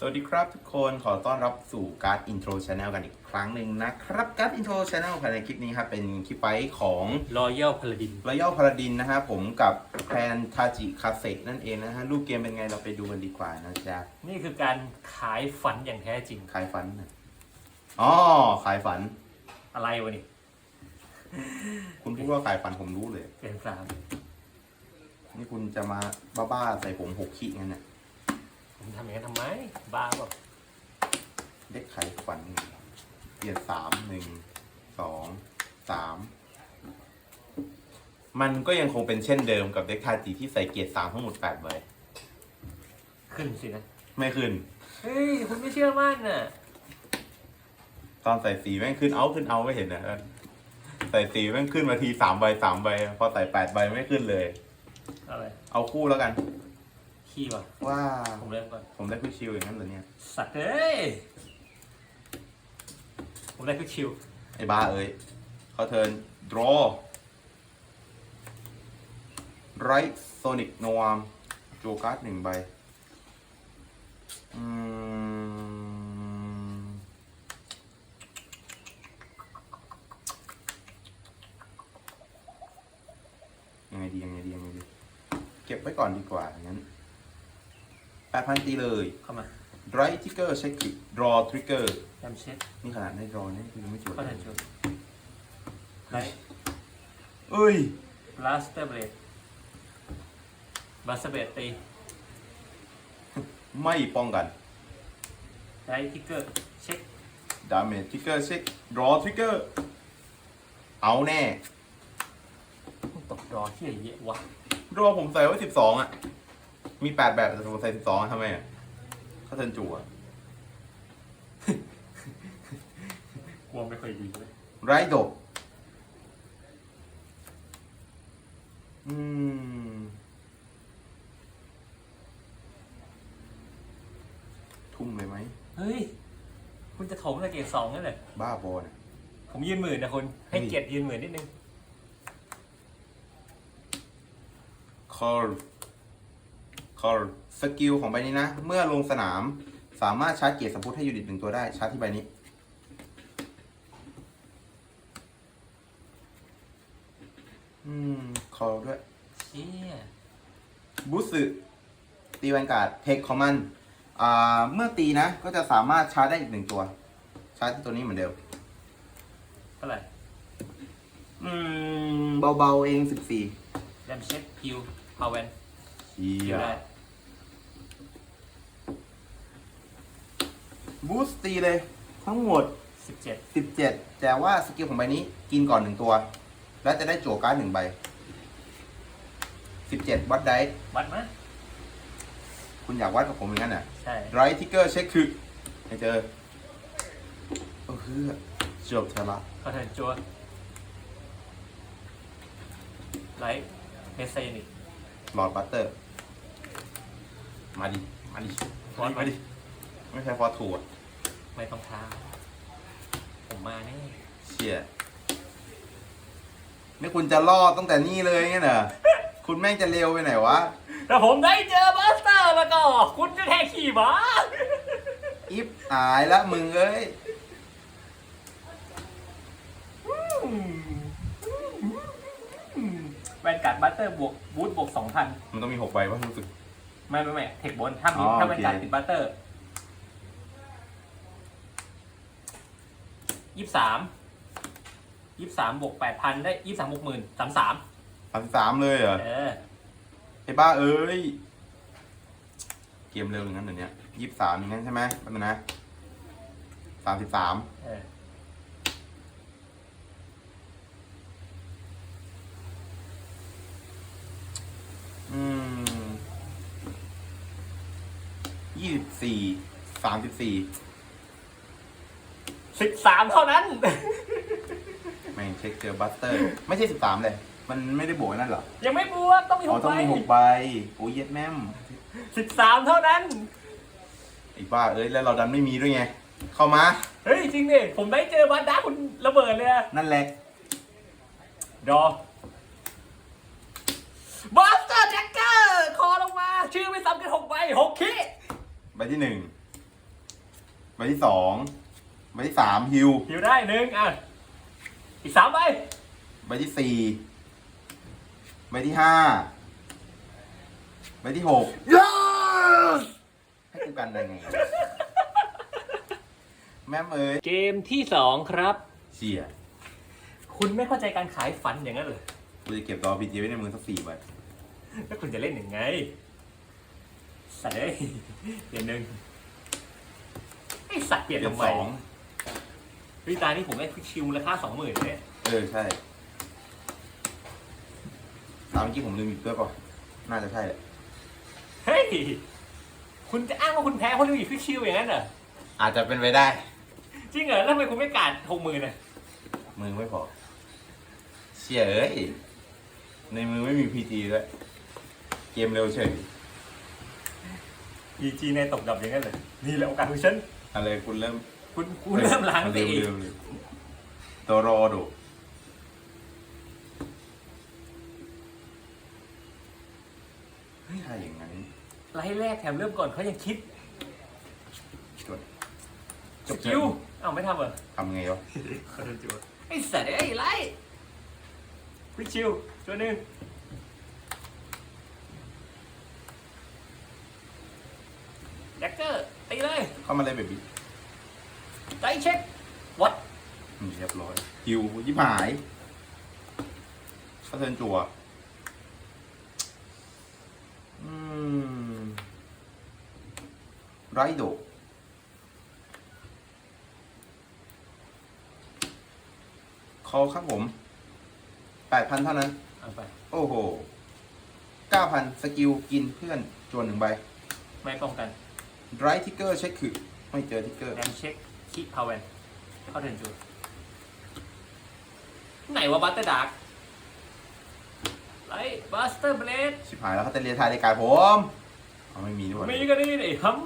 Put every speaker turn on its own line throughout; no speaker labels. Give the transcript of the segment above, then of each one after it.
สวัสดีครับทุกคนขอต้อนรับสู่การ์ดอินโทรช n แนลกันอีกครั้งหนึ่งนะครับการ์ดอินโทรช n แนลภายในคลิปนี้ครับเป็นคลิปไฟท์ของ
รอยัลพาลาดิน
ร o ยัลพา a าดินนะฮะผมกับแพนทาจิคาเซนั่นเองนะฮะรูปเกมเป็นไงเราไปดูกันดีกว่านะจ๊ะ
นี่คือการขายฝันอย่างแท้จริง
ขายฝันนะอ๋อขายฝัน
อะไรวะนี่
คุณพูดว่าขายฝันผมรู้เลย
เกินสาม
นี่คุณจะมาบ้าๆใส่ผมหกขีดงั้นเนี่ย
ผม ทำอย่างนั้นทำไม บ้าเปล่า
เด็กขายฝันเปลี่ยนสามหนึ่งสองสามมันก็ยังคงเป็นเช่นเดิมกับเด็กทาจิที่ใส่เกียร์สามทั้งหมดแปดใบ
ขึ้นสินะ
ไม่ขึ้น
เฮ้ย คุณไม่เชื่อมั่นน่ะ
ตอนใส่สีแม่งขึ้นเอาขึ้นเอาไม่เห็นนะใส่สีแม่งขึ้นมาทีสามใบสามใบพอใส่แปดใบไม่ขึ้นเลย
อะไร
เอาคู่แล้วกัน
ขี้ว่ะ
ว่า
ผมเริ่มก่อน
ผมได้คุยชิวอย่างนั้นเหรอเนี่ย
สัตว์เอ้ยผมได้คือคิว
ไอ้บ้าเอ้ยเขาเทิร์น draw right sonic no arm โจการ์ดหนึ่งใบอืมยังไงดียังไงดียังไงดี เก็บไว้ก่อนดีกว่า งั้นแปดพันตีเลย
เข้ามา
right trigger check it draw trigger
แอมเช็ด
นี่ขนาดได้ draw นี่คือยังไม่จบ
เข้าแทนชุดไลท์
เอ้ย
ลาสเตอร์เบรดบาสเบรดตี
ไม่ป้องกัน
ไลท์ทิกเกอร์เช็ค
damage trigger check draw trigger เอาแน่
ตกรอที่เยอะวะ
draw ผมใส่ไว้สิบสองอะ มีแปดแบบแต่ผมใส่สิบสองทำไมอะเขาเทิร์นจั่ว
กลัวไม่ค่อยดีเลย
ไรดกอืม ทุ่มเลยไหม
เฮ้ย คุณจะถมอะไรเกรดสองนั่นเลย
บ้าบอนะ
ผมยืนหมื่นนะคุณให้
เฮ้ย
เกียรติยืนหมื่นนิดนึง
คอร์ คอร์สกิลของใบนี้นะ เมื่อลงสนาม สามารถชาร์จเกียรติสมพุทให้ยูนิตหนึ่งตัวได้ ชาร์จที่ใบนี้ อืม คอร์ด้วย
เชี่ย
บูสึตีแวนการ์ดเทคคอมมัน อ่า เมื่อตีนะ ก็จะสามารถชาร์จได้อีกหนึ่งตัว ชาร์จที่ตัวนี้เหมือนเดิม
เท่าไหร่
อืม เบาๆเองสิบสี่
แรมเช็คพิวพาวเวน
เชี
พิ
ยว
ได้
บูสตีเลย ทั้งหมด
สิบเจ็ด
สิบเจ็ดแต่ว่าสกิลของใบนี้กินก่อนหนึ่งตัว แล้วจะได้โจวการ์ดหนึ่งใบสิบเจ็ดวัดได้
วัดมะ
คุณอยากวัดกับผมอย่างนั้นอะ
ใช่
ไรทิกเกอร์เช็คคือให้เจอเออคือจบเธอละ
เขาเทิร์นจัวไลท์เมสเซนิก
หลอดบัตเตอร์ มาดิ มาดิ
ฟอส
มาดิ ไม่ใช่ฟอสถูด
ไม่ต้องท้าผมมาแน่
เชี่ยนี่คุณจะล่อตั้งแต่นี่เลยงั้นเหรอคุณแม่งจะเร็วไปไหนวะ
ถ้าผมได้เจอบัสเตอร์แล้วก็ คุณจะแทขี่หมา
อิฟหายละมึงเอ้ย
แวนการ์ดบัสเตอร์บวกบูทบวกสองพัน
มันต้องมีหกใบวะรู้สึก
ไม่ไม่ไม่เทคบนถ้ามี
อ๋อ
ถ้าเป็น
โอเค
การติดบัตเตอร์ยี่สามยี่สามบวกแปดพันได้ยี่สามบวกหมื่นสามสาม
สามสามเลยเหรอ
เออ
ไอ้บ้าเอ้ย เกมเร็วอย่างนั้นเหรอเนี่ยยี่สิบสามอย่างนั้นใช่ไหมแป๊บนึงนะสามสิบสาม
เออ
อื ยี่สิบสี่สามสิบสี่
สิบสามเท่านั้น
แม่งเช็คเจอบัสเตอร์ ไม่ใช่สิบสามเลย มันไม่ได้บวกไอ้นั่นเหรอ
ยังไม่บวกต้องมี
อ๋
ห
อกต้อง
ใบ
มีหกใบโอ้ยเย็ดแม่ม
สิบสามเท่านั้น
ไอ้บ้าเอ้ยแล้วเราดันไม่มีด้วยไง เข้ามา
เฮ้ย จริงดิผมได้เจอบัตด้าคุณระเบิดเลยอะ
นั่นแหละ
ดอบัสเตอร์แจ็คเกอร์ คอลงมา ชื่อไม่ซ้ำกันหกใบหกขี้
ใบที่หนึ่งใบที่สองใบที่สามฮิว
ฮิวได้หนึ่งอะ อีกสามใบ
ใบที่สี่ใบที่ห้าใบที่หก
yes
ให้กูกันได้ไงแม่มเอ้ย
เกมที่สองครับ
เชี่ย
คุณไม่เข้าใจการขายฝันอย่างนั้นเหรอ
กูจะเก็บตัวพีจีไว้ในมือสักสี่ใบ
แล้วคุณจะเล่นยังไง สัตว์เอ้ยเปลี่ยนหนึ่งไอสัตว์เปลี่ยน
เก็บ
ทำไม
สอง
วิตานี่ผมได้ชิวมูลค่าสองหมื่นเนี่ย
เออใช่ตามเมื่อกี้ผมลืมหยิบด้วยป่ะน่าจะใช่แหละ
เฮ้ย คุณจะอ้างว่าคุณแพ้เพราะลืมหยิบฟิกชิวอย่างนั้นเหรอ
อาจจะเป็นไปได้
จริงเหรอแล้วทำไมคุณไม่การหกหมื่นอะ
มือไม่พอเชี่ยเอ้ยในมือไม่มีพีจีด้วย เกมเร็วเฉย
พีจีในตกดับอย่างนั้นเลยนี่แหละโอกาสของฉัน
อะไรคุณเริ่ม
คุณคุณเริ่มล้าง
มัน
ไป
เร็ว
อีก
เร็วเร็วตัวรอดูเฮ้ยถ้าอย่างนั้น
ไล่แรกแถมเริ่มก่อนเขายังคิด
จด
จบคิวเอ้าไม่ทำเหรอ
ทำไงวะ
เขาโดนจูไอ้สัตว์ไอ้ยไล่ฟิกชิวตัวหนึ่งแดกเกอร์ตี เลย
เข้ามาเลยเบบี้
ใจเช็ควัด
อืมเรียบร้อยฮิวยิบหายสะเทินจัวอืมไรโดคอครับผมแปดพันเท่านั้น
เอาไป
โอ้โหเก้าพันสกิลกินเพื่อนจวนหนึ่งใบ
ไม่ป้องกัน
ไรทิกเกอร์เช็คคือ ไม่เจอทิกเกอร์
แดมเช็คคิพาวเวนเข้าเทิร์นจูไหนว่าบัตเตอร์ดาร์กไลท์บัสเตอร์เบลด
ชิบหายแล้วเขาจะเรียนทายรายการผมเอาไม่มีด้วย
มีก็นี่ไอ้ฮัม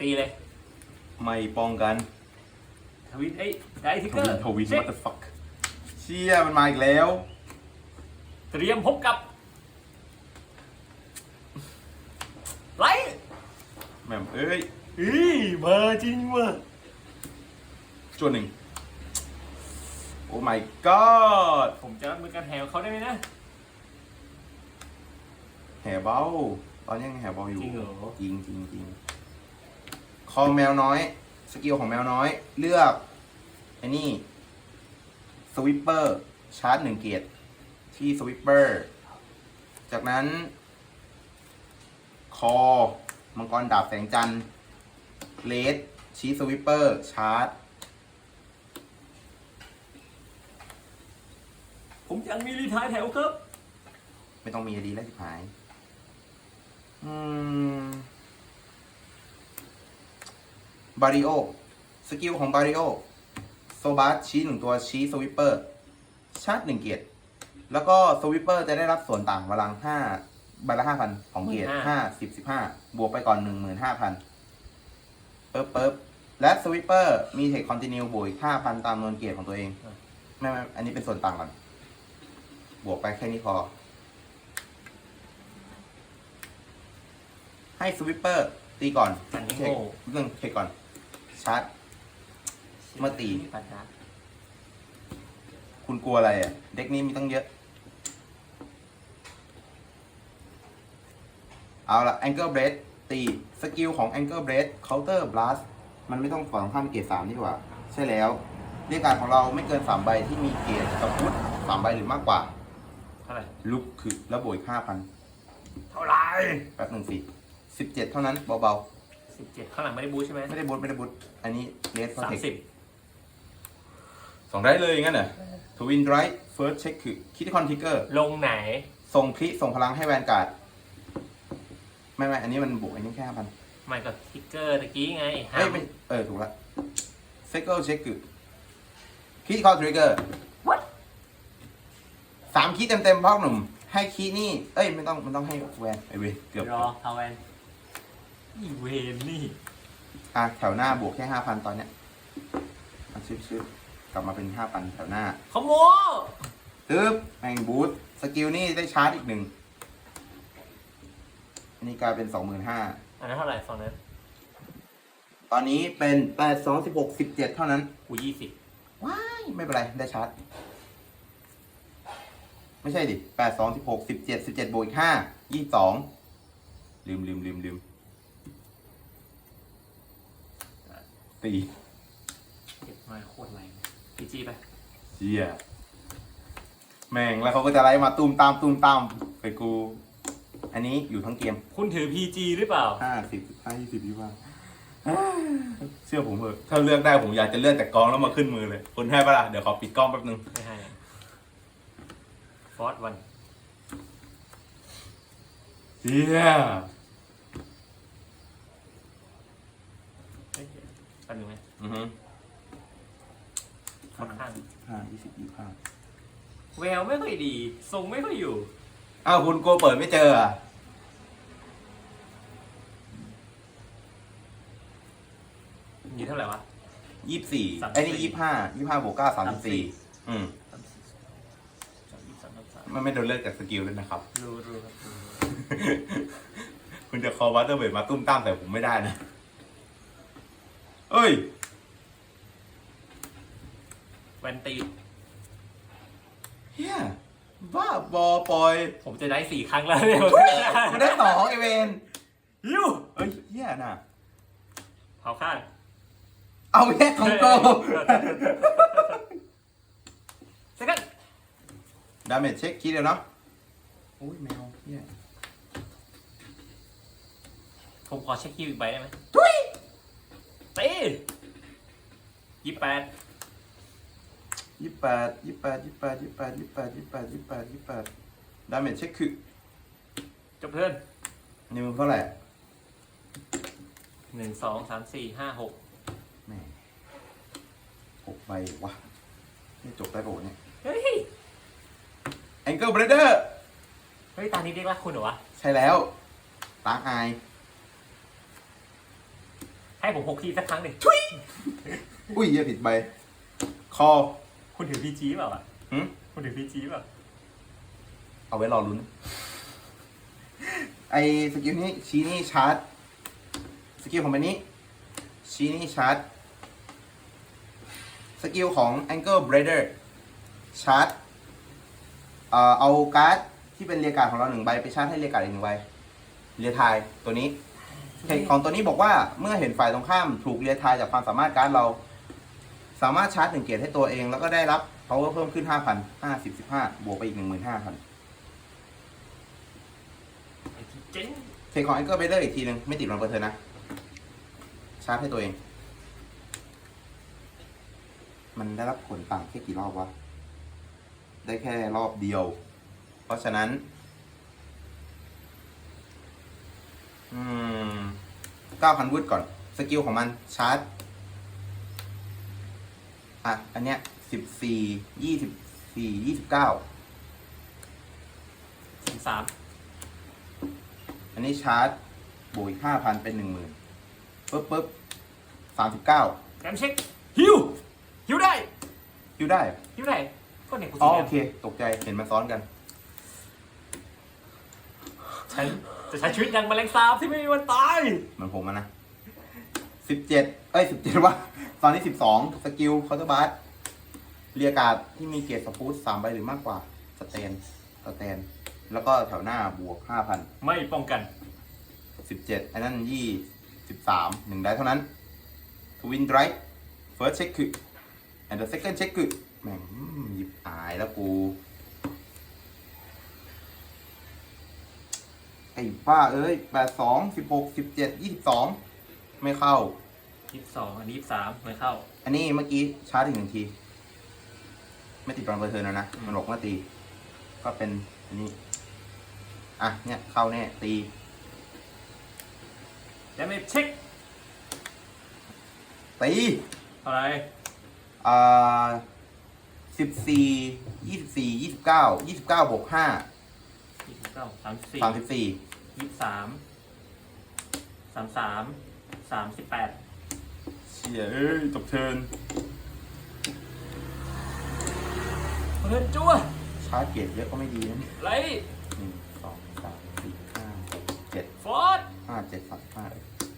ตีเลย
ไม่ป้องกัน
ทวินไอ้ไดทิก
ท
เกอ
วิน
ร์
ทวิน
เช็ค
what the fuck เชี่ยมันมาอีกแล้ว
เตรียมพบกับ ไลท์
แหม่มเอ้ย
อีมาจริงว่ะ
จวนหนึ่งโอ้ my god
ผมจะรับมือการแหวเขาได้ไหมนะ
แห่เบาตอนนี้ยังแห่เบาอยู่
จริงเหรอ
จริงจริงจริงคอแมวน้อย สกิลของแมวน้อย เลือกไอ้นี่สวิปเปอร์ชาร์จหนึ่งเกียรติที่สวิปเปอร์จากนั้น คอ มังกรดาบแสงจันทร์เลสชี้สวิปเปอร์ ชาร์จ
ผมยังมีรีทายแถวครับ
ไม่ต้องมีดีแล้วสิหาย อืม บาริโอ สกิลของบาริโอ โซบาสชี้หนึ่งตัวชี้สวิปเปอร์ ชาร์จหนึ่งเกียรติแล้วก็สวิปเปอร์จะได้รับส่วนต่างพลังห้า ใบละห้าพันของเกียรติห้าสิบสิบห้าบวกไปก่อนหนึ่งหมื่นห้าพันเปิ๊บเปิ๊บและสวิปเปอร์มีเทคคอนติเนียบวกอีกห้าพันตามจำนวนเกียรติของตัวเองไม่ไม่อันนี้เป็นส่วนต่างก่อนบวกไปแค่นี้พอ ให้สวิปเปอร์ตีก่อน
อันนี้
เช็ค
โง่
เรื่องเช็คก่อนชาร์จเมื่อตี
ปัดดาร์ก
คุณกลัวอะไรอะ เด็กนี้มีตั้งเยอะ เอาละ Angle Blade ตีสกิลของ Angle Blade Counter Blast มันไม่ต้องฝั่งข้ามเกียร์สามนี่หว่า ใช่แล้วเรียกการของเราไม่เกินสามใบที่มีเกียร์กับพุทสามใบหรือมากกว่า
เท่าไหร่
ลุกคือแล้วบวกอีกห้าพัน
เท่าไหร่
แป๊บหนึ่งสิสิบเจ็ดเท่านั้นเบา
สิบเจ็ดข้างหลังไม่ได้บูทใช่ไหม
ๆ ไม่ได้บุทไม่ได้บุทอันนี้เลส
สามสิบ
สองได้เลยงั้นเหรอทวินไรท์เฟิร์สเช็คคือคิดคอนทิกเกอร์
ลงไหน
ส่งคลิส่งพลังให้แวนการ์ด ไม่ไม่อันนี้มันบวกอันนี้แค่ห้าพัน
มันก็ทิกเกอร์ตะกี้ไงห้า
เอ้ยไม่เออถูกละเซกเกิลเช็คคือคีคอทริกเกอร์
วัด
สามคีเต็มเต็มๆพ่อหนุ่ม ให้คีนี่ เอ้ยไม่ต้องมันต้องให้แวนไอเวนเกือบ
รอพาวเวนอีเวนนี่
อะแถวหน้าบวกแค่ห้าพันตอนเนี้ยมันชิบชิบกลับมาเป็นห้าพันแถวหน้า
ขโมย
ตึ๊บแม่งบูทสกิลนี่ได้ชาร์จอีกหนึ่งอั นนี้กลายเป็นสองหมื่นห้า
อันนั้นเท่าไหร่ฝั่งนั้น
ตอนนี้เป็นแปดสองสิบหกสิบเจ็ดเท่านั้น
กูยี่สิบ
ว้ายไม่เป็นไร ได้ชาร์จ ไม่ใช่ดิแปดสองสิบหกสิบเจ็ดสิบเจ็ดบวกอีกห้ายี่สิบสองลืมลืมลืมลืมตี
เก็บมาโคตรแรงพีจีไป
เชี่ยแม่งแล้วเขาก็จะไล่มาตูมตามตูมตามไปกู อันนี้อยู่ทั้งเกม
คุณถือพีจีหรือเปล่า
ห้าสิบห้ายี่สิบยี่ว่าเชื่อผมเถอะถ้าเลือกได้ผมอยากจะเลือกแต่กองแล้วมาขึ้นมือเลยคุณให้ปะล่ะเดี๋ยวขอปิดกล้องแป๊บนึง
ไม่ให้ฟอร์ดวัน
เชี่ย
เฮ้ยแป๊บนึงไหม
อือฮึ
ค่อนข้าง
ห้ายี่สิบยี่ห้า
แววไม่ค่อยดี ทรงไม่ค่อยอยู่
อ้าวคุณกลัวเปิดไม่เจออะ
อยู่เท่าไหร่วะ
ยี่สิบสี่
สามสิบสี่
ไอ้นี่ยี่ห้ายี่ห้าบวกเก้าสามสิบสี่อืม
สามสิบสามสิบสามสิบสาม
มันไม่โดนเลือกจากสกิลเลยนะครับ
รู้รู้ครับรู้
คุณจะคอวัตเตอร์เบดมาตุ้มตามแต่ผมไม่ได้นะ เอ้ย
แวนตี
เฮียบ้าบอปล่อย
ผมจะได้สี่ครั้งแล้วเนี่ย
มันได้สองไอเวน
ฮิว
เอ้ยเฮียน่ะ
เผาข้าง
เอาแค่ของโก
เซกัน
ดาเมจเช็คคิดเดียวเนาะโอ้ยแมวเฮีย
ผมขอเช็คคิวอีกใบได้ไหม
ทุย
ตียี่แปด
ยี่แปดยี่แปดยี่แปดยี่แปดยี่แปดยี่แปดยี่แปดยี่แปดดาเมจเช็คคือ
จบเทิร์น
นิวเท่าไหร่
หนึ่งสองสามสี่ห้าหก
หกใบวะนี่จบได้ปะวะเนี่ย
เฮ้ย
แองเกิลเบรเดอร์
เฮ้ย ตานี้เรียกรักคุณเหรอวะ
ใช่แล้วตาอาย
ให้ผมหกทีสักครั้งหนึ่ง
อุ้ยเหี้ยผิดใบคอ
คุณถือพีจีเปล่าอะ
หึ
คุณถือพีจีเปล่า
เอาไว้รอลุ้น ไอสกิลนี้ชี้นี่ชาร์จ สกิลของมันนี้ชี้นี่ชาร์จ สกิลของ Angle Braider ชาร์จเอ่อเอาการ์ดที่เป็นเรียกการ์ดของเราหนึ่งใบไปชาร์จให้เรียกการ์ดอีกหนึ่งใบเรียทายตัวนี้เทคของตัวนี้บอกว่าเมื่อเห็นฝ่ายตรงข้ามถูกเรียทายจากความสามารถการ์ดเรา สามารถชาร์จหนึ่งเกียรติให้ตัวเอง แล้วก็ได้รับ power เพิ่มขึ้น5,000 50 15บวกไปอีก15,000
ไอ้ที่เจ๊ง
เทคของ Angle Braider อีกทีหนึ่งไม่ติดมันเปอร์เซ็นต์นะ ชาร์จให้ตัวเอง มันได้รับผลต่างแค่กี่รอบวะ ได้แค่รอบเดียว เพราะฉะนั้น อืม9,000วุฒก่อน สกิลของมันชาร์จ อะ อันเนี้ย14 24 29
สิบสาม
อันนี้ชาร์จบวกอีก5,000เป็น10,000ปึ๊บปึ๊บ39
แกมเช็คฮิวฮิวได้
คิวได้
ฮิวได้ก็เนี่ยกู
อ๋
สี
อ
แด
โองเค ตกใจเห็นมันซ้อนกัน
ฉันจะใช้ชีวิตอย่างแมลงสาบที่ไม่มีวันตาย
เหมือนผมอะนะสิบเจ็ดเอ้ยสิบเจ็ดว่าตอนนี้สิบสองสกิลเคาน์เตอร์บัสเรียกการ์ดที่มีเกียรติสปูตสามใบหรือมากกว่า สเตนสเตน แล้วก็แถวหน้าบวกห้าพัน
ไม่ป้องกัน
สิบเจ็ดอันนั้นยี่สิบสามหนึ่งได้เท่านั้น ทวินไดร์เฟิร์สเช็คคือ and the second เช็คคือแม่งหยิบอายแล้วกูไอ้บ้าเอ้ยแปดสองสิบหกสิบเจ็ดยี่สิบสองไม่เข้า
ยี่สิบสองอันนี้ยี่สิบสามไม่เข้า
อันนี้เมื่อกี้ชาร์จอีกหนึ่งที ไม่ติดรอนเบอร์เทิร์นแล้วนะ
อืม
มันบอกว่าตี ก็เป็นอันนี้ อะ เนี่ย เข้าแน่ตี
แดเมจเช็ค
ตี
เท่าไหร
อ่าสิบสี่ยี่สิบสี่ยี่สิบเก้ายี่สิบเก้าบวกห้า
ยี่สิบเก้าสามสิบสี่
สามสิบสี่
ยี่สิบสามสามสามสามสิบแปด
เชี่ยเอ้ยจบเทิร์น
เงินจ้ว
ชาร์จเกียรติเยอะก็ไม่ดีนะเนี่ย
ไร
หนึ่งสองสามสี่ห้าหกเจ็ด
ฟอร์ด
ห้าเจ็ดสามห้า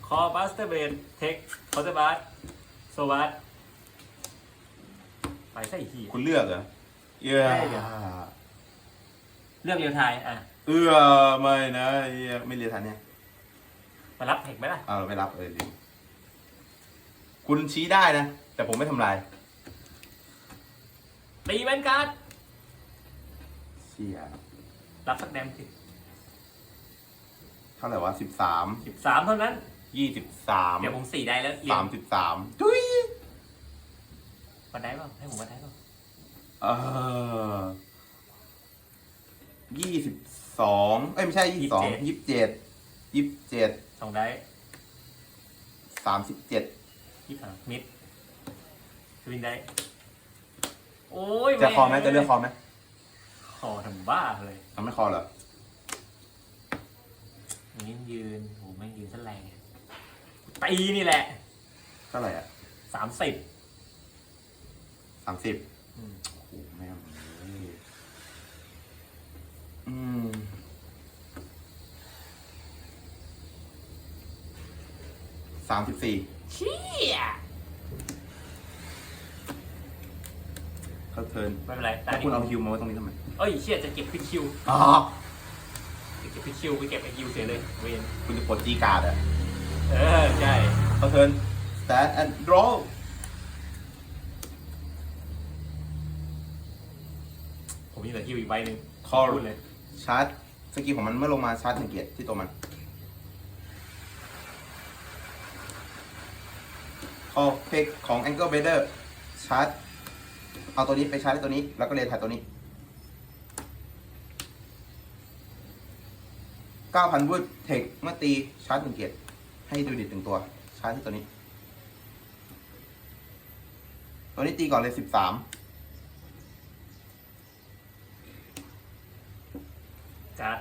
คอบัสเตอร์เบนเทคคอร์เตอร์บัสโซบัส ไปใส่เหี้ย
คุณเลือกเหรอเอื้อ
ได้เดี๋ยวเลือกเรียวไทยอะ
เอื้อไม่นะเอื้อไม่เรียนทันเนี่ย
มารับเทคไหมล่ะ
เอาเราไม่รับเลยดิคุณชี้ได้นะ แต่ผมไม่ทำลาย
ตีแวนการ์ด
เชี่ย
รับสักแดมสิ
เท่าไหร่วะสิบสาม
สิบสามเท่านั้น
ยี่สิบสาม
เดี๋ยวผมสี่ได้แล้วเรีย
สางมสิบสามทุย
วันได้เปล่าให้ผมวันได้เปล่า
เออยี่สิบสองเอ้ยไม่ใช่ยี่สิบสองยี่สิบเจ็ดยี่สิบเจ็ด
สองได้
สามสิบเจ็ด
ยี่สิบสามมิดสวินได้ โอ้ย
จะคอไหม
แจะ
เลือกคอไหม
คอทำบ้าเลย
ทำไม่คอเหรอ
อย่างนี้ยืนโหแม่งยืนซะแรงตีนี่แหละ
เท่าไหร่อะ
สามสิบ
สามสิบโอ้โหแม่งเลยอืม สามสิบสี่
เชี่ย
เข้าเทิร์น
ไม่เป็นไรตา
แล้ว
นี้
คุณเอาฮิวมาไว้ตรงนี้ทำไม
เอ้ยเชี่ยจะเก็บพิคิว
อ๋อ
จะเก็บพิคิวไปเก็บไอคิวเสียเลยเวน
คุณจะกดจีการ์ดอะ
เออใช่
เข้าเทิร์น stand and draw
ผมมีเหลือคิวอีกใบหนึ่ง
call
พูดเลย
ชาร์จสกิลของมันเมื่อลงมาชาร์จหนึ่งเกียรติที่ตัวมัน call เพกของ angle beater ชาร์จ เอาตัวนี้ไปชาร์จตัวนี้ แล้วก็เรียนถ่ายตัวนี้ 9,000วูดเทคเมื่อตีชาร์จหนึ่งเกียรติให้ดูดิดหนึ่งตัว ชาร์จที่ตัวนี้ ตัวนี้ตีก่อนเลย 13
การ์ด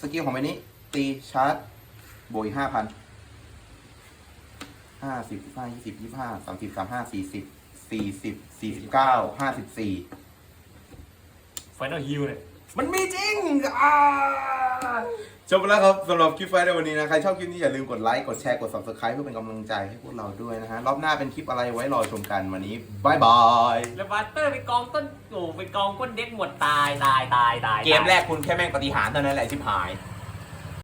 สกิลของใบนี้ ตีชาร์จบวกห้าพันห้าสิบห้ายี่สิบยี่ห้าสามสิบสามห้าสี่สิบสี่สิบสี่สิบเก้าห้าสิบสี่
ไฟนอลฮิวเนี่ย
มันมีจริงอ่า จบไปแล้วครับสำหรับคลิปไฟในวันนี้นะ ใครชอบคลิปนี้อย่าลืมกดไลค์ กดแชร์ กด subscribe เพื่อเป็นกำลังใจให้พวกเราด้วยนะฮะ รอบหน้าเป็นคลิปอะไรไว้รอชมกันวันนี้บายบาย
แล้วบัตเตอร์ไปกองต้นโอ้ไปกองก้นเด็กหมดตายตายตายตาย
เกมแรกคุณแค่แม่งปฏิหารเท่านั้นแหละชิบหาย
ต